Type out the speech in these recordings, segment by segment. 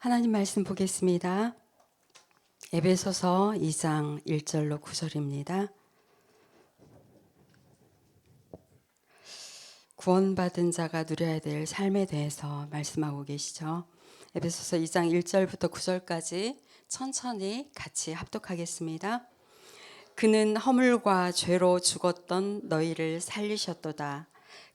하나님 말씀 보겠습니다. 에베소서 2장 1절로 9절입니다. 구원받은 자가 누려야 될 삶에 대해서 말씀하고 계시죠. 에베소서 2장 1절부터 9절까지 천천히 같이 합독하겠습니다. 그는 허물과 죄로 죽었던 너희를 살리셨도다.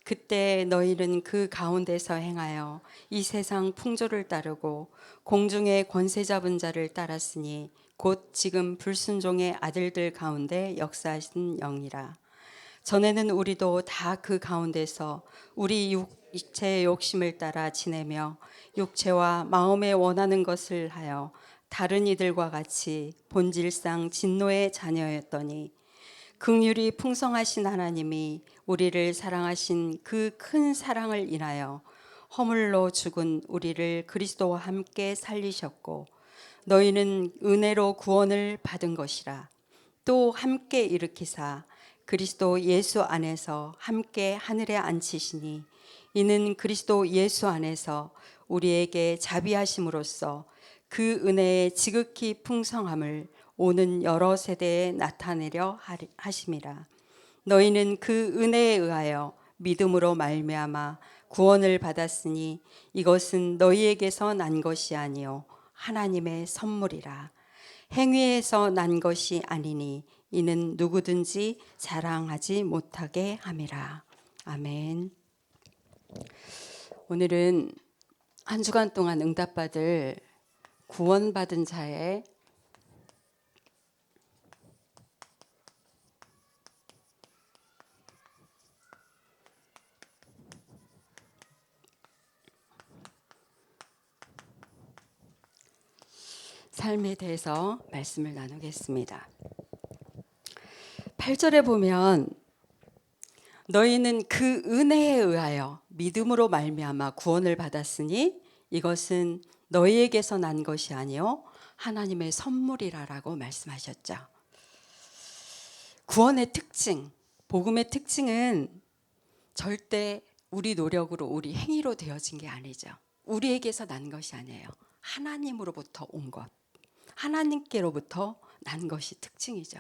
그때 너희는 그 가운데서 행하여 이 세상 풍조를 따르고 공중의 권세 잡은 자를 따랐으니 곧 지금 불순종의 아들들 가운데 역사하신 영이라. 전에는 우리도 다 그 가운데서 우리 육체의 욕심을 따라 지내며 육체와 마음에 원하는 것을 하여 다른 이들과 같이 본질상 진노의 자녀였더니 긍휼이 풍성하신 하나님이 우리를 사랑하신 그 큰 사랑을 인하여 허물로 죽은 우리를 그리스도와 함께 살리셨고 너희는 은혜로 구원을 받은 것이라. 또 함께 일으키사 그리스도 예수 안에서 함께 하늘에 앉히시니 이는 그리스도 예수 안에서 우리에게 자비하심으로써 그 은혜의 지극히 풍성함을 오는 여러 세대에 나타내려 하심이라. 너희는 그 은혜에 의하여 믿음으로 말미암아 구원을 받았으니 이것은 너희에게서 난 것이 아니요 하나님의 선물이라. 행위에서 난 것이 아니니 이는 누구든지 자랑하지 못하게 함이라. 아멘. 오늘은 한 주간 동안 응답받을 구원받은 자의 삶에 대해서 말씀을 나누겠습니다. 8절에 보면 너희는 그 은혜에 의하여 믿음으로 말미암아 구원을 받았으니 이것은 너희에게서 난 것이 아니요 하나님의 선물이라라고 말씀하셨죠. 구원의 특징, 복음의 특징은 절대 우리 노력으로 우리 행위로 되어진 게 아니죠. 우리에게서 난 것이 아니에요. 하나님으로부터 온 것. 하나님께로부터 난 것이 특징이죠.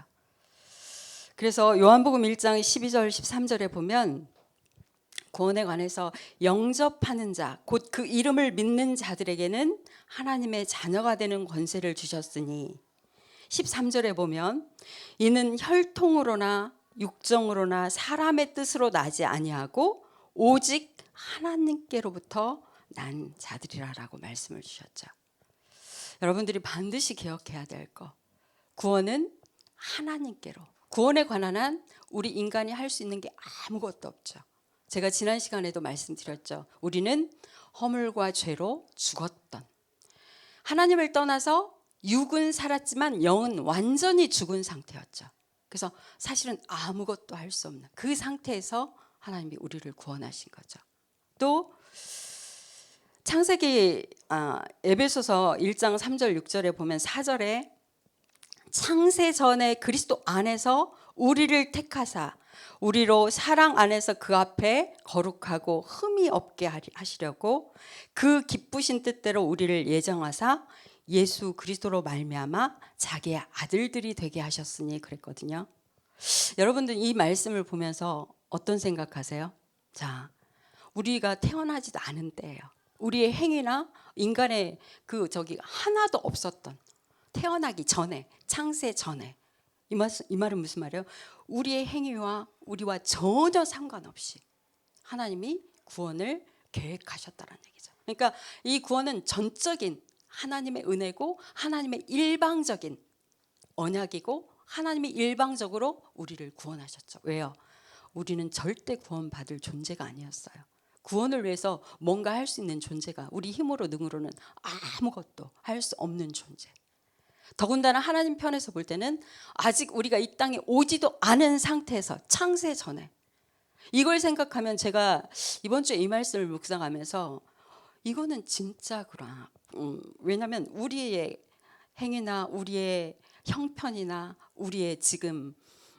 그래서 요한복음 1장 12절 13절에 보면 구원에 관해서 영접하는 자, 곧 그 이름을 믿는 자들에게는 하나님의 자녀가 되는 권세를 주셨으니 13절에 보면 이는 혈통으로나 육정으로나 사람의 뜻으로 나지 아니하고 오직 하나님께로부터 난 자들이라라고 말씀을 주셨죠. 여러분들이 반드시 기억해야 될 거. 구원은 하나님께로. 구원에 관한 한 우리 인간이 할 수 있는 게 아무것도 없죠. 제가 지난 시간에도 말씀드렸죠. 우리는 허물과 죄로 죽었던 하나님을 떠나서 육은 살았지만 영은 완전히 죽은 상태였죠. 그래서 사실은 아무것도 할 수 없는 그 상태에서 하나님이 우리를 구원하신 거죠. 또 창세기 아, 에베소서 1장 3절 6절에 보면 4절에 창세 전에 그리스도 안에서 우리를 택하사 우리로 사랑 안에서 그 앞에 거룩하고 흠이 없게 하시려고 그 기쁘신 뜻대로 우리를 예정하사 예수 그리스도로 말미암아 자기의 아들들이 되게 하셨으니 그랬거든요. 여러분들 이 말씀을 보면서 어떤 생각하세요? 자, 우리가 태어나지도 않은 때예요. 우리의 행위나 인간의 그 저기 하나도 없었던 태어나기 전에 창세 전에 이, 말, 이 말은 무슨 말이에요? 우리의 행위와 우리와 전혀 상관없이 하나님이 구원을 계획하셨다는 얘기죠. 그러니까 이 구원은 전적인 하나님의 은혜고 하나님의 일방적인 언약이고 하나님이 일방적으로 우리를 구원하셨죠. 왜요? 우리는 절대 구원받을 존재가 아니었어요. 구원을 위해서 뭔가 할 수 있는 존재가 우리 힘으로 능으로는 아무것도 할 수 없는 존재. 더군다나 하나님 편에서 볼 때는 아직 우리가 이 땅에 오지도 않은 상태에서 창세 전에 이걸 생각하면 제가 이번 주에 이 말씀을 묵상하면서 이거는 진짜구나. 음, 왜냐하면 우리의 행위나 우리의 형편이나 우리의 지금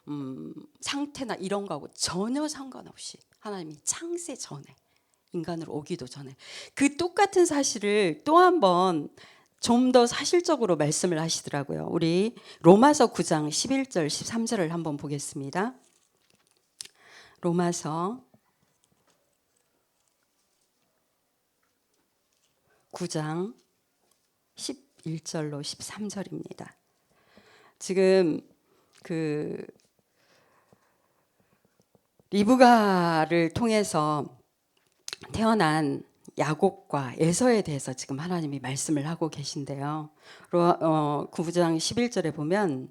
음, 상태나 이런 거하고 전혀 상관없이 하나님이 창세 전에 인간으로 오기도 전에 그 똑같은 사실을 또 한 번 좀 더 사실적으로 말씀을 하시더라고요. 우리 로마서 9장 11절 13절을 한번 보겠습니다. 로마서 9장 11절로 13절입니다. 지금 그 리브가를 통해서 태어난 야곱과 에서에 대해서 지금 하나님이 말씀을 하고 계신데요. 로- 어, 9장 11절에 보면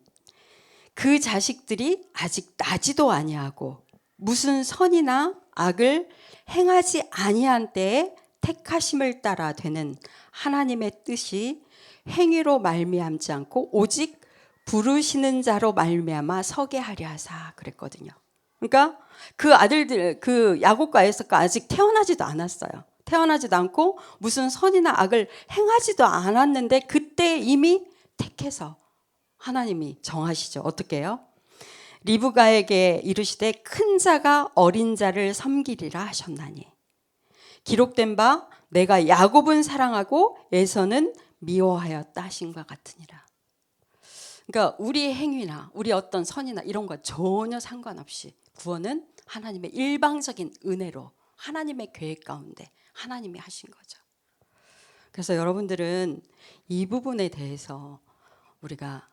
그 자식들이 아직 나지도 아니하고 무슨 선이나 악을 행하지 아니한 때에 택하심을 따라 되는 하나님의 뜻이 행위로 말미암지 않고 오직 부르시는 자로 말미암아 서게 하려 하사 그랬거든요. 그러니까 그 아들들 그 야곱과 에서가 아직 태어나지도 않았어요. 태어나지도 않고 무슨 선이나 악을 행하지도 않았는데 그때 이미 택해서 하나님이 정하시죠. 어떻게 해요? 리브가에게 이르시되 큰 자가 어린 자를 섬기리라 하셨나니 기록된 바 내가 야곱은 사랑하고 에서는 미워하였다 하신과 같으니라. 그러니까 우리의 행위나 우리 어떤 선이나 이런 거 전혀 상관없이 구원은 하나님의 일방적인 은혜로 하나님의 계획 가운데 하나님이 하신 거죠. 그래서 여러분들은 이 부분에 대해서 우리가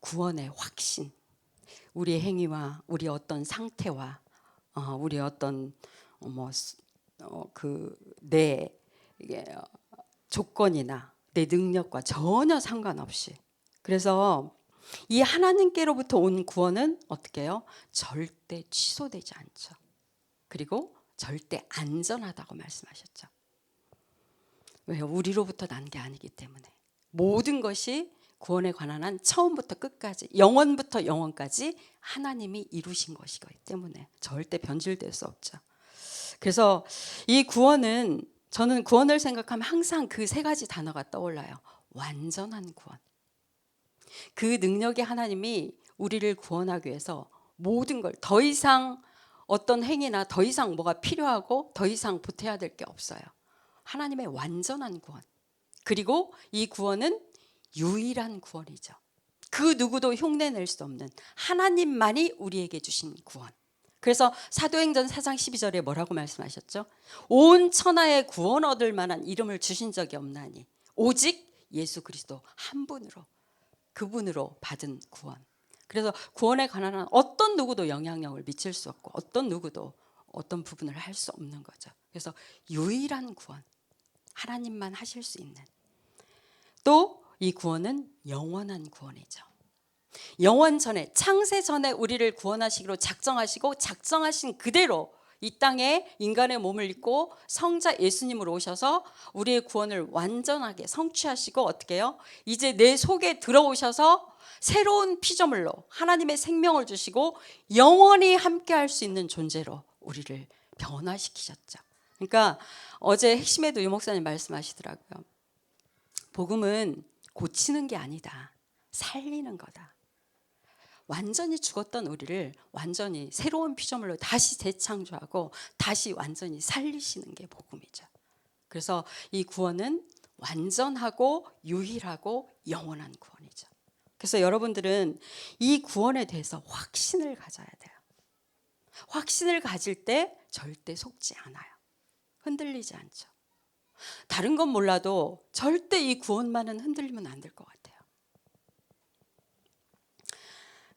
구원의 확신, 우리의 행위와 우리 어떤 상태와 어, 우리 어떤 뭐, 뭐그내 조건이나 내 능력과 전혀 상관없이 그래서 이 하나님께로부터 온 구원은 어떻게 해요? 절대 취소되지 않죠. 그리고 절대 안전하다고 말씀하셨죠. 왜요? 우리로부터 난 게 아니기 때문에 모든 것이 구원에 관한 한 처음부터 끝까지 영원부터 영원까지 하나님이 이루신 것이기 때문에 절대 변질될 수 없죠. 그래서 이 구원은 저는 구원을 생각하면 항상 그 세 가지 단어가 떠올라요. 완전한 구원. 그 능력의 하나님이 우리를 구원하기 위해서 모든 걸 더 이상 어떤 행위나 더 이상 뭐가 필요하고 더 이상 보태야 될 게 없어요. 하나님의 완전한 구원. 그리고 이 구원은 유일한 구원이죠. 그 누구도 흉내낼 수 없는 하나님만이 우리에게 주신 구원. 그래서 사도행전 4장 12절에 뭐라고 말씀하셨죠? 온 천하에 구원 얻을 만한 이름을 주신 적이 없나니 오직 예수 그리스도 한 분으로 그분으로 받은 구원. 그래서 구원에 관한 한 어떤 누구도 영향력을 미칠 수 없고 어떤 누구도 어떤 부분을 할 수 없는 거죠. 그래서 유일한 구원. 하나님만 하실 수 있는. 또 이 구원은 영원한 구원이죠. 영원 전에 창세 전에 우리를 구원하시기로 작정하시고 작정하신 그대로 이 땅에 인간의 몸을 입고 성자 예수님으로 오셔서 우리의 구원을 완전하게 성취하시고 어떻게 해요? 이제 내 속에 들어오셔서 새로운 피조물로 하나님의 생명을 주시고 영원히 함께 할 수 있는 존재로 우리를 변화시키셨죠. 그러니까 어제 핵심에도 유 목사님 말씀하시더라고요. 복음은 고치는 게 아니다. 살리는 거다. 완전히 죽었던 우리를 완전히 새로운 피조물로 다시 재창조하고 다시 완전히 살리시는 게 복음이죠. 그래서 이 구원은 완전하고 유일하고 영원한 구원이죠. 그래서 여러분들은 이 구원에 대해서 확신을 가져야 돼요. 확신을 가질 때 절대 속지 않아요. 흔들리지 않죠. 다른 건 몰라도 절대 이 구원만은 흔들리면 안 될 것 같아요.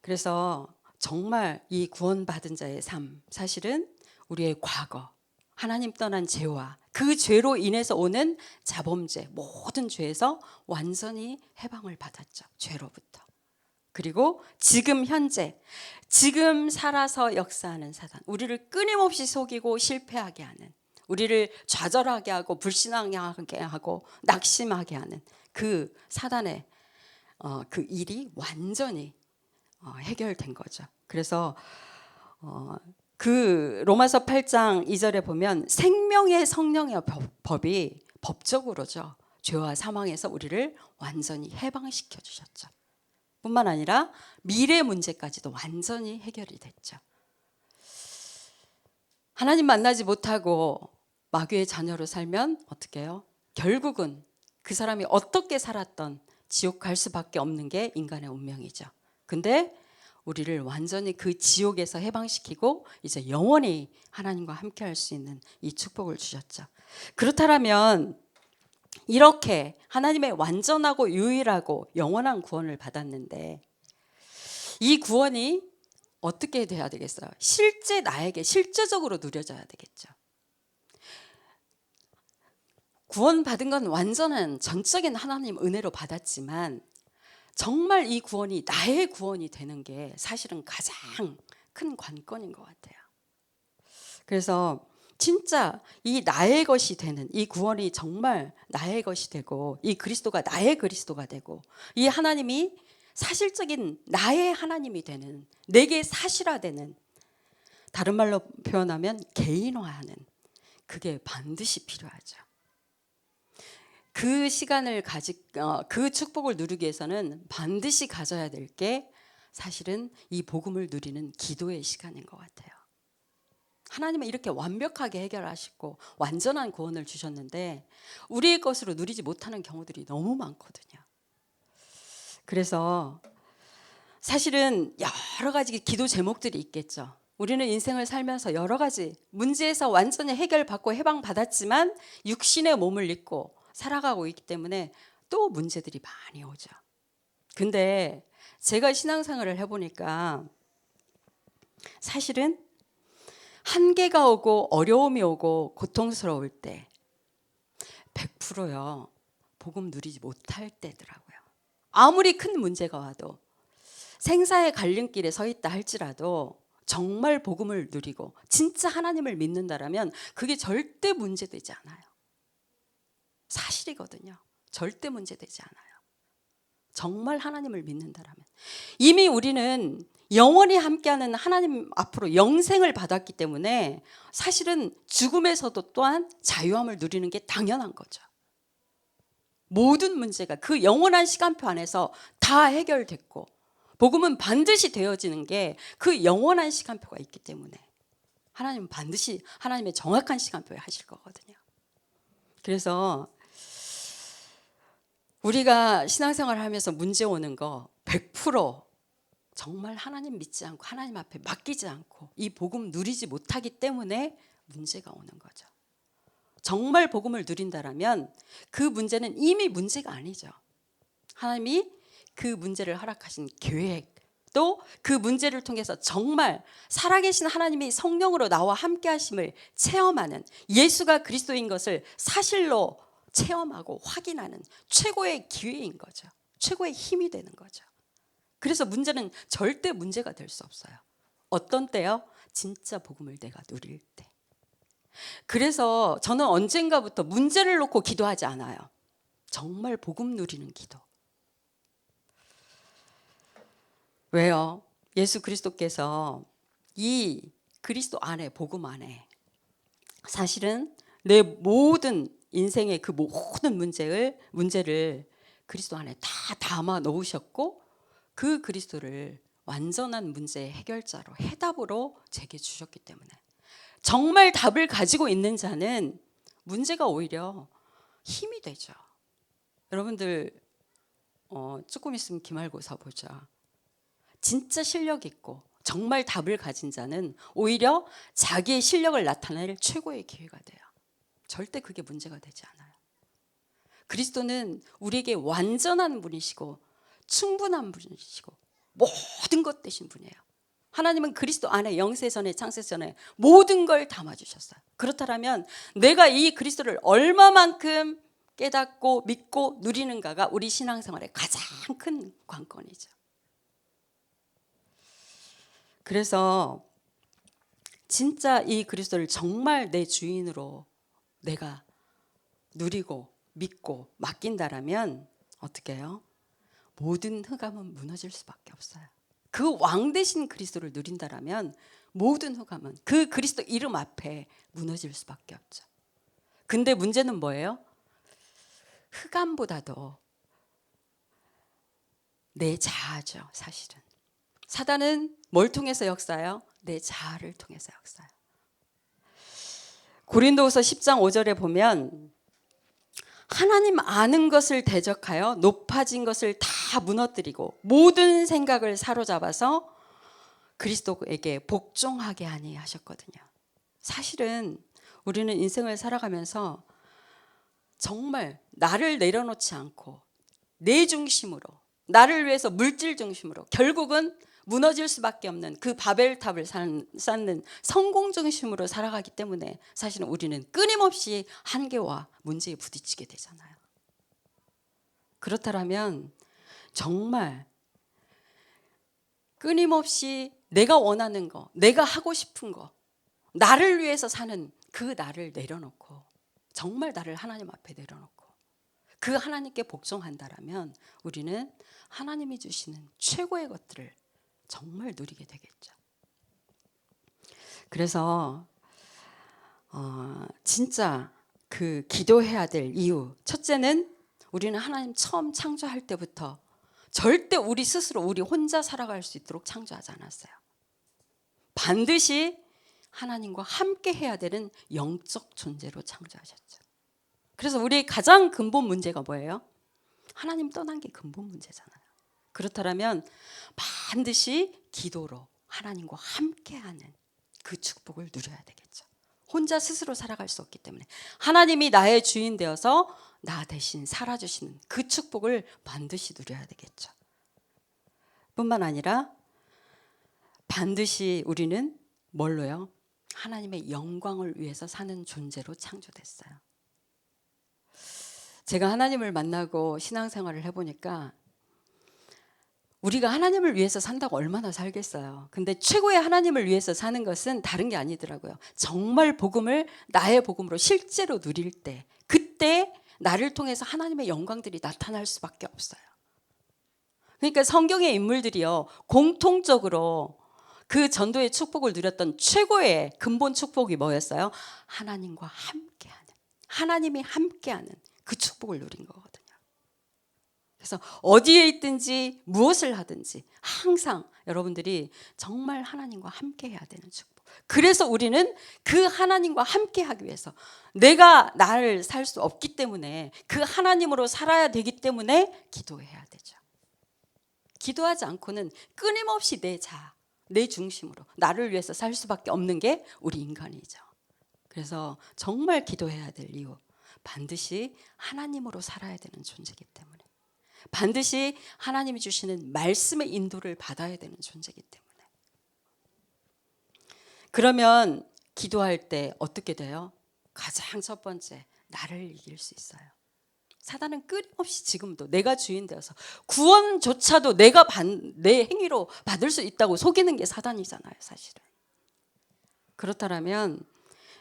그래서 정말 이 구원받은 자의 삶, 사실은 우리의 과거, 하나님 떠난 죄와 그 죄로 인해서 오는 자범죄, 모든 죄에서 완전히 해방을 받았죠. 죄로부터. 그리고 지금 현재, 지금 살아서 역사하는 사단, 우리를 끊임없이 속이고 실패하게 하는, 우리를 좌절하게 하고 불신앙하게 하고 낙심하게 하는 그 사단의 어, 그 일이 완전히 어, 해결된 거죠. 그래서 어, 그 로마서 8장 2절에 보면 생명의 성령의 법, 이 법적으로죠. 죄와 사망에서 우리를 완전히 해방시켜 주셨죠. 뿐만 아니라 미래 문제까지도 완전히 해결이 됐죠. 하나님 만나지 못하고 마귀의 자녀로 살면 어떻게 해요? 결국은 그그 사람이 어떻게 살았던 지옥 갈 수밖에 없는 게 인간의 운명이죠. 근데 우리를 완전히 그 지옥에서 해방시키고 이제 영원히 하나님과 함께 할 수 있는 이 축복을 주셨죠. 그렇다면 이렇게 하나님의 완전하고 유일하고 영원한 구원을 받았는데 이 구원이 어떻게 돼야 되겠어요? 실제 나에게 실제적으로 누려져야 되겠죠. 구원 받은 건 완전한 전적인 하나님 은혜로 받았지만 정말 이 구원이 나의 구원이 되는 게 사실은 가장 큰 관건인 것 같아요. 그래서 진짜 이 나의 것이 되는 이 구원이 정말 나의 것이 되고 이 그리스도가 나의 그리스도가 되고 이 하나님이 사실적인 나의 하나님이 되는 내게 사실화되는 다른 말로 표현하면 개인화하는 그게 반드시 필요하죠. 그 시간을 가지 어, 그 축복을 누리기 위해서는 반드시 가져야 될 게 사실은 이 복음을 누리는 기도의 시간인 것 같아요. 하나님은 이렇게 완벽하게 해결하시고 완전한 구원을 주셨는데 우리의 것으로 누리지 못하는 경우들이 너무 많거든요. 그래서 사실은 여러 가지 기도 제목들이 있겠죠. 우리는 인생을 살면서 여러 가지 문제에서 완전히 해결받고 해방받았지만 육신의 몸을 입고 살아가고 있기 때문에 또 문제들이 많이 오죠. 근데 제가 신앙생활을 해보니까 사실은 한계가 오고 어려움이 오고 고통스러울 때 100%요. 복음 누리지 못할 때더라고요. 아무리 큰 문제가 와도 생사의 갈림길에 서 있다 할지라도 정말 복음을 누리고 진짜 하나님을 믿는다라면 그게 절대 문제되지 않아요. 사실이거든요. 절대 문제되지 않아요. 정말 하나님을 믿는다라면 이미 우리는 영원히 함께하는 하나님 앞으로 영생을 받았기 때문에 사실은 죽음에서도 또한 자유함을 누리는 게 당연한 거죠. 모든 문제가 그 영원한 시간표 안에서 다 해결됐고 복음은 반드시 되어지는 게 그 영원한 시간표가 있기 때문에 하나님은 반드시 하나님의 정확한 시간표에 하실 거거든요. 그래서 우리가 신앙생활을 하면서 문제 오는 거 100% 정말 하나님 믿지 않고 하나님 앞에 맡기지 않고 이 복음 누리지 못하기 때문에 문제가 오는 거죠. 정말 복음을 누린다라면 그 문제는 이미 문제가 아니죠. 하나님이 그 문제를 허락하신 계획 또 그 문제를 통해서 정말 살아계신 하나님이 성령으로 나와 함께 하심을 체험하는 예수가 그리스도인 것을 사실로 체험하고 확인하는 최고의 기회인 거죠. 최고의 힘이 되는 거죠. 그래서 문제는 절대 문제가 될 수 없어요. 어떤 때요? 진짜 복음을 내가 누릴 때. 그래서 저는 언젠가부터 문제를 놓고 기도하지 않아요. 정말 복음 누리는 기도. 왜요? 예수 그리스도께서 이 그리스도 안에 복음 안에 사실은 내 모든 인생의 그 모든 문제를 문제를 그리스도 안에 다 담아 놓으셨고 그 그리스도를 완전한 문제의 해결자로 해답으로 제게 주셨기 때문에 정말 답을 가지고 있는 자는 문제가 오히려 힘이 되죠. 여러분들 어, 조금 있으면 기말고사 보자. 진짜 실력 있고 정말 답을 가진 자는 오히려 자기의 실력을 나타낼 최고의 기회가 돼요. 절대 그게 문제가 되지 않아요. 그리스도는 우리에게 완전한 분이시고 충분한 분이시고 모든 것 되신 분이에요. 하나님은 그리스도 안에 영세전에 창세전에 모든 걸 담아 주셨어요. 그렇다면 내가 이 그리스도를 얼마만큼 깨닫고 믿고 누리는가가 우리 신앙생활의 가장 큰 관건이죠. 그래서 진짜 이 그리스도를 정말 내 주인으로 내가 누리고 믿고 맡긴다라면 어떻게 해요? 모든 흑암은 무너질 수밖에 없어요. 그 왕 대신 그리스도를 누린다라면 모든 흑암은 그 그리스도 이름 앞에 무너질 수밖에 없죠. 근데 문제는 뭐예요? 흑암보다도 내 자아죠, 사실은. 사단은 뭘 통해서 역사요? 내 자아를 통해서 역사요. 고린도후서 10장 5절에 보면 하나님 아는 것을 대적하여 높아진 것을 다 무너뜨리고 모든 생각을 사로잡아서 그리스도에게 복종하게 하니 하셨거든요. 사실은 우리는 인생을 살아가면서 정말 나를 내려놓지 않고 내 중심으로 나를 위해서 물질 중심으로 결국은 무너질 수밖에 없는 그 바벨탑을 산- 쌓는 성공 중심으로 살아가기 때문에 사실은 우리는 끊임없이 한계와 문제에 부딪히게 되잖아요. 그렇다면 정말 끊임없이 내가 원하는 거, 내가 하고 싶은 거, 나를 위해서 사는 그 나를 내려놓고 정말 나를 하나님 앞에 내려놓고 그 하나님께 복종한다라면 우리는 하나님이 주시는 최고의 것들을 정말 누리게 되겠죠. 그래서 어, 진짜 그 기도해야 될 이유 첫째는 우리는 하나님 처음 창조할 때부터 절대 우리 스스로 우리 혼자 살아갈 수 있도록 창조하지 않았어요. 반드시 하나님과 함께 해야 되는 영적 존재로 창조하셨죠. 그래서 우리의 가장 근본 문제가 뭐예요? 하나님 떠난 게 근본 문제잖아요. 그렇다면 반드시 기도로 하나님과 함께하는 그 축복을 누려야 되겠죠. 혼자 스스로 살아갈 수 없기 때문에 하나님이 나의 주인 되어서 나 대신 살아주시는 그 축복을 반드시 누려야 되겠죠. 뿐만 아니라 반드시 우리는 뭘로요? 하나님의 영광을 위해서 사는 존재로 창조됐어요. 제가 하나님을 만나고 신앙생활을 해보니까 우리가 하나님을 위해서 산다고 얼마나 살겠어요. 근데 최고의 하나님을 위해서 사는 것은 다른 게 아니더라고요. 정말 복음을 나의 복음으로 실제로 누릴 때, 그때 나를 통해서 하나님의 영광들이 나타날 수밖에 없어요. 그러니까 성경의 인물들이요, 공통적으로 그 전도의 축복을 누렸던 최고의 근본 축복이 뭐였어요? 하나님과 함께하는, 하나님이 함께하는 그 축복을 누린 거거든요. 그래서 어디에 있든지 무엇을 하든지 항상 여러분들이 정말 하나님과 함께 해야 되는 축복. 그래서 우리는 그 하나님과 함께 하기 위해서 내가 나를 살 수 없기 때문에 그 하나님으로 살아야 되기 때문에 기도해야 되죠. 기도하지 않고는 끊임없이 내 자, 내 중심으로 나를 위해서 살 수밖에 없는 게 우리 인간이죠. 그래서 정말 기도해야 될 이유 반드시 하나님으로 살아야 되는 존재이기 때문에 반드시 하나님이 주시는 말씀의 인도를 받아야 되는 존재이기 때문에 그러면 기도할 때 어떻게 돼요? 가장 첫 번째 나를 이길 수 있어요. 사단은 끊임없이 지금도 내가 주인 되어서 구원조차도 내가 반, 내 행위로 받을 수 있다고 속이는 게 사단이잖아요, 사실은. 그렇다면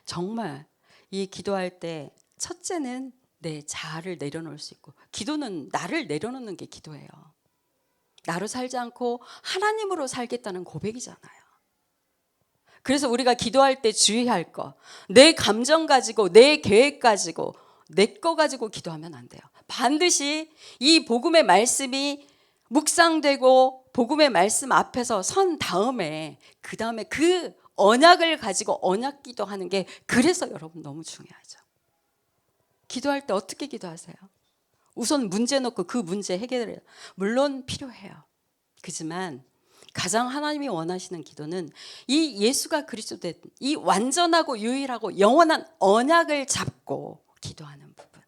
정말 이 기도할 때 첫째는 내 자아를 내려놓을 수 있고 기도는 나를 내려놓는 게 기도예요. 나로 살지 않고 하나님으로 살겠다는 고백이잖아요. 그래서 우리가 기도할 때 주의할 거, 내 감정 가지고 내 계획 가지고 내 거 가지고 기도하면 안 돼요. 반드시 이 복음의 말씀이 묵상되고 복음의 말씀 앞에서 선 다음에 그 다음에 그 언약을 가지고 언약 기도하는 게 그래서 여러분 너무 중요하죠. 기도할 때 어떻게 기도하세요? 우선 문제 놓고 그 문제 해결해요. 물론 필요해요. 그지만 가장 하나님이 원하시는 기도는 이 예수가 그리스도 된 이 완전하고 유일하고 영원한 언약을 잡고 기도하는 부분.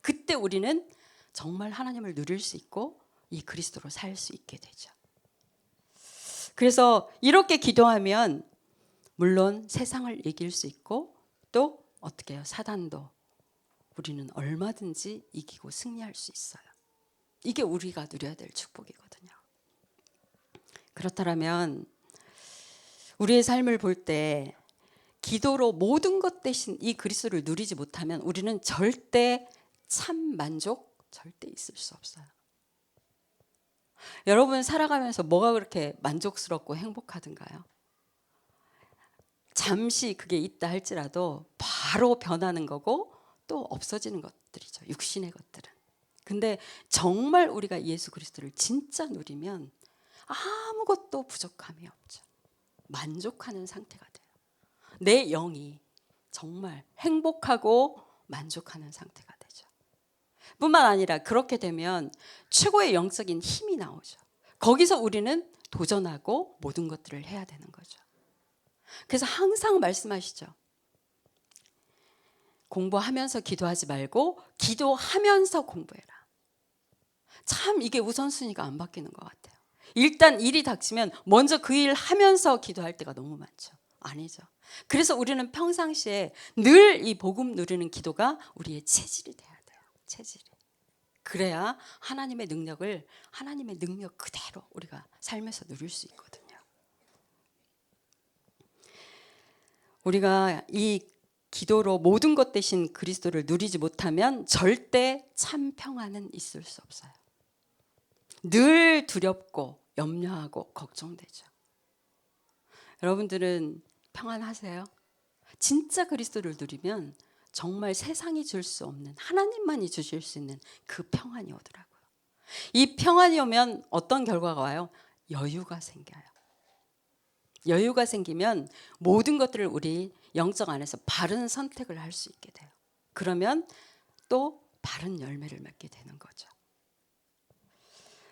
그때 우리는 정말 하나님을 누릴 수 있고 이 그리스도로 살 수 있게 되죠. 그래서 이렇게 기도하면 물론 세상을 이길 수 있고 또 어떻게 해요? 사단도 우리는 얼마든지 이기고 승리할 수 있어요. 이게 우리가 누려야 될 축복이거든요. 그렇다면 우리의 삶을 볼 때 기도로 모든 것 대신 이 그리스도를 누리지 못하면 우리는 절대 참 만족 절대 있을 수 없어요. 여러분 살아가면서 뭐가 그렇게 만족스럽고 행복하든가요? 잠시 그게 있다 할지라도 바로 변하는 거고 또 없어지는 것들이죠. 육신의 것들은. 근데 정말 우리가 예수 그리스도를 진짜 누리면 아무것도 부족함이 없죠. 만족하는 상태가 돼요. 내 영이 정말 행복하고 만족하는 상태가 되죠. 뿐만 아니라 그렇게 되면 최고의 영적인 힘이 나오죠. 거기서 우리는 도전하고 모든 것들을 해야 되는 거죠. 그래서 항상 말씀하시죠. 공부하면서 기도하지 말고 기도하면서 공부해라. 참 이게 우선순위가 안 바뀌는 것 같아요. 일단 일이 닥치면 먼저 그 일 하면서 기도할 때가 너무 많죠. 아니죠. 그래서 우리는 평상시에 늘 이 복음 누리는 기도가 우리의 체질이 돼야 돼요. 체질이. 그래야 하나님의 능력을 하나님의 능력 그대로 우리가 삶에서 누릴 수 있거든요. 우리가 이 기도로 모든 것 대신 그리스도를 누리지 못하면 절대 참 평안은 있을 수 없어요. 늘 두렵고 염려하고 걱정되죠. 여러분들은 평안하세요? 진짜 그리스도를 누리면 정말 세상이 줄 수 없는 하나님만이 주실 수 있는 그 평안이 오더라고요. 이 평안이 오면 어떤 결과가 와요? 여유가 생겨요. 여유가 생기면 모든 것들을 우리 영적 안에서 바른 선택을 할 수 있게 돼요. 그러면 또 바른 열매를 맺게 되는 거죠.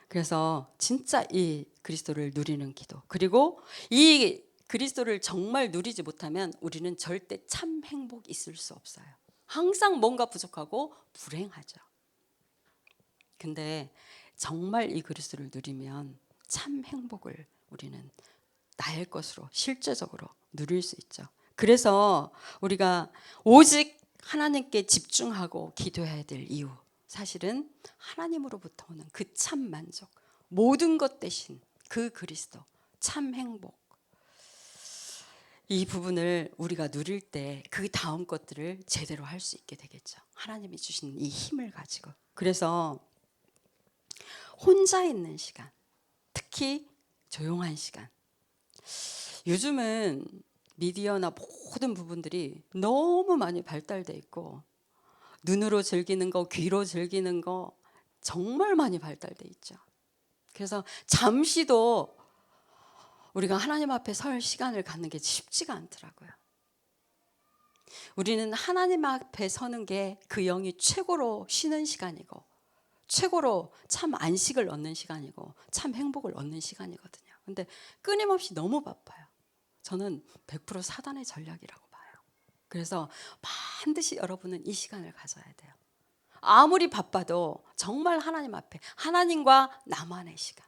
그래서 진짜 이 그리스도를 누리는 기도 그리고 이 그리스도를 정말 누리지 못하면 우리는 절대 참 행복 있을 수 없어요. 항상 뭔가 부족하고 불행하죠. 근데 정말 이 그리스도를 누리면 참 행복을 우리는 나의 것으로 실제적으로 누릴 수 있죠. 그래서 우리가 오직 하나님께 집중하고 기도해야 될 이유 사실은 하나님으로부터 오는 그 참 만족 모든 것 대신 그 그리스도 참 행복 이 부분을 우리가 누릴 때 그 다음 것들을 제대로 할 수 있게 되겠죠. 하나님이 주신 이 힘을 가지고. 그래서 혼자 있는 시간, 특히 조용한 시간. 요즘은 미디어나 모든 부분들이 너무 많이 발달돼 있고 눈으로 즐기는 거, 귀로 즐기는 거 정말 많이 발달돼 있죠. 그래서 잠시도 우리가 하나님 앞에 설 시간을 갖는 게 쉽지가 않더라고요. 우리는 하나님 앞에 서는 게 그 영이 최고로 쉬는 시간이고 최고로 참 안식을 얻는 시간이고 참 행복을 얻는 시간이거든요. 근데 끊임없이 너무 바빠요. 저는 100% 사단의 전략이라고 봐요. 그래서 반드시 여러분은 이 시간을 가져야 돼요. 아무리 바빠도 정말 하나님 앞에 하나님과 나만의 시간.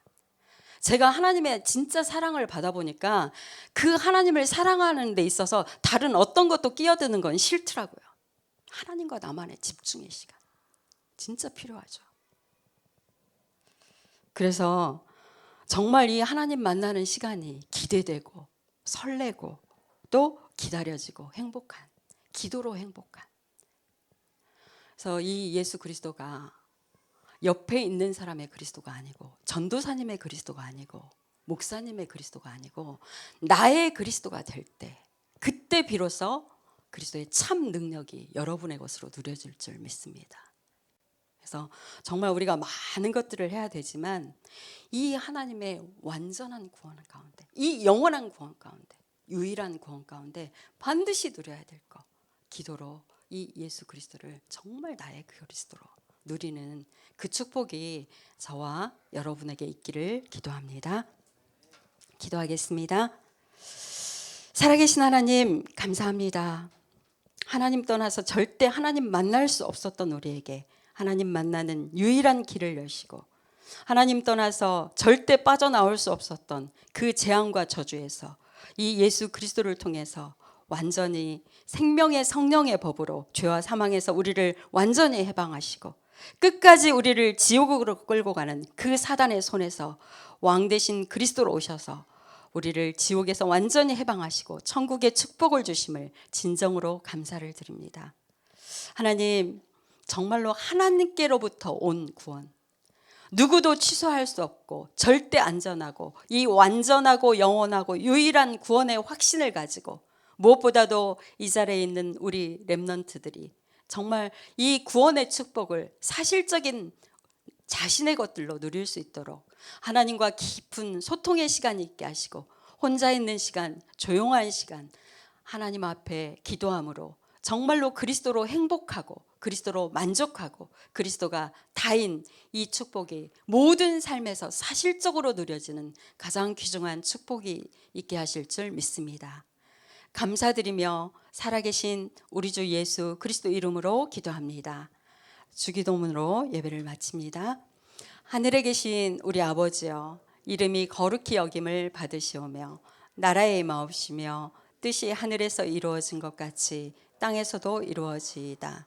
제가 하나님의 진짜 사랑을 받아보니까 그 하나님을 사랑하는 데 있어서 다른 어떤 것도 끼어드는 건 싫더라고요. 하나님과 나만의 집중의 시간. 진짜 필요하죠. 그래서 정말 이 하나님 만나는 시간이 기대되고 설레고 또 기다려지고 행복한 기도로 행복한 그래서 이 예수 그리스도가 옆에 있는 사람의 그리스도가 아니고 전도사님의 그리스도가 아니고 목사님의 그리스도가 아니고 나의 그리스도가 될 때 그때 비로소 그리스도의 참 능력이 여러분의 것으로 누려질 줄 믿습니다. 그래서 정말 우리가 많은 것들을 해야 되지만 이 하나님의 완전한 구원 가운데 이 영원한 구원 가운데 유일한 구원 가운데 반드시 누려야 될 것 기도로 이 예수 그리스도를 정말 나의 그리스도로 누리는 그 축복이 저와 여러분에게 있기를 기도합니다. 기도하겠습니다. 살아계신 하나님, 감사합니다. 하나님 떠나서 절대 하나님 만날 수 없었던 우리에게 하나님 만나는 유일한 길을 여시고 하나님 떠나서 절대 빠져나올 수 없었던 그 재앙과 저주에서 이 예수 그리스도를 통해서 완전히 생명의 성령의 법으로 죄와 사망에서 우리를 완전히 해방하시고 끝까지 우리를 지옥으로 끌고 가는 그 사단의 손에서 왕 대신 그리스도로 오셔서 우리를 지옥에서 완전히 해방하시고 천국의 축복을 주심을 진정으로 감사를 드립니다. 하나님, 정말로 하나님께로부터 온 구원. 누구도 취소할 수 없고 절대 안전하고 이 완전하고 영원하고 유일한 구원의 확신을 가지고 무엇보다도 이 자리에 있는 우리 렘넌트들이 정말 이 구원의 축복을 사실적인 자신의 것들로 누릴 수 있도록 하나님과 깊은 소통의 시간이 있게 하시고 혼자 있는 시간, 조용한 시간 하나님 앞에 기도함으로 정말로 그리스도로 행복하고 그리스도로 만족하고 그리스도가 다인 이 축복이 모든 삶에서 사실적으로 누려지는 가장 귀중한 축복이 있게 하실 줄 믿습니다. 감사드리며 살아계신 우리 주 예수 그리스도 이름으로 기도합니다. 주기도문으로 예배를 마칩니다. 하늘에 계신 우리 아버지여 이름이 거룩히 여김을 받으시오며 나라의 마옵시며 뜻이 하늘에서 이루어진 것 같이 땅에서도 이루어지이다.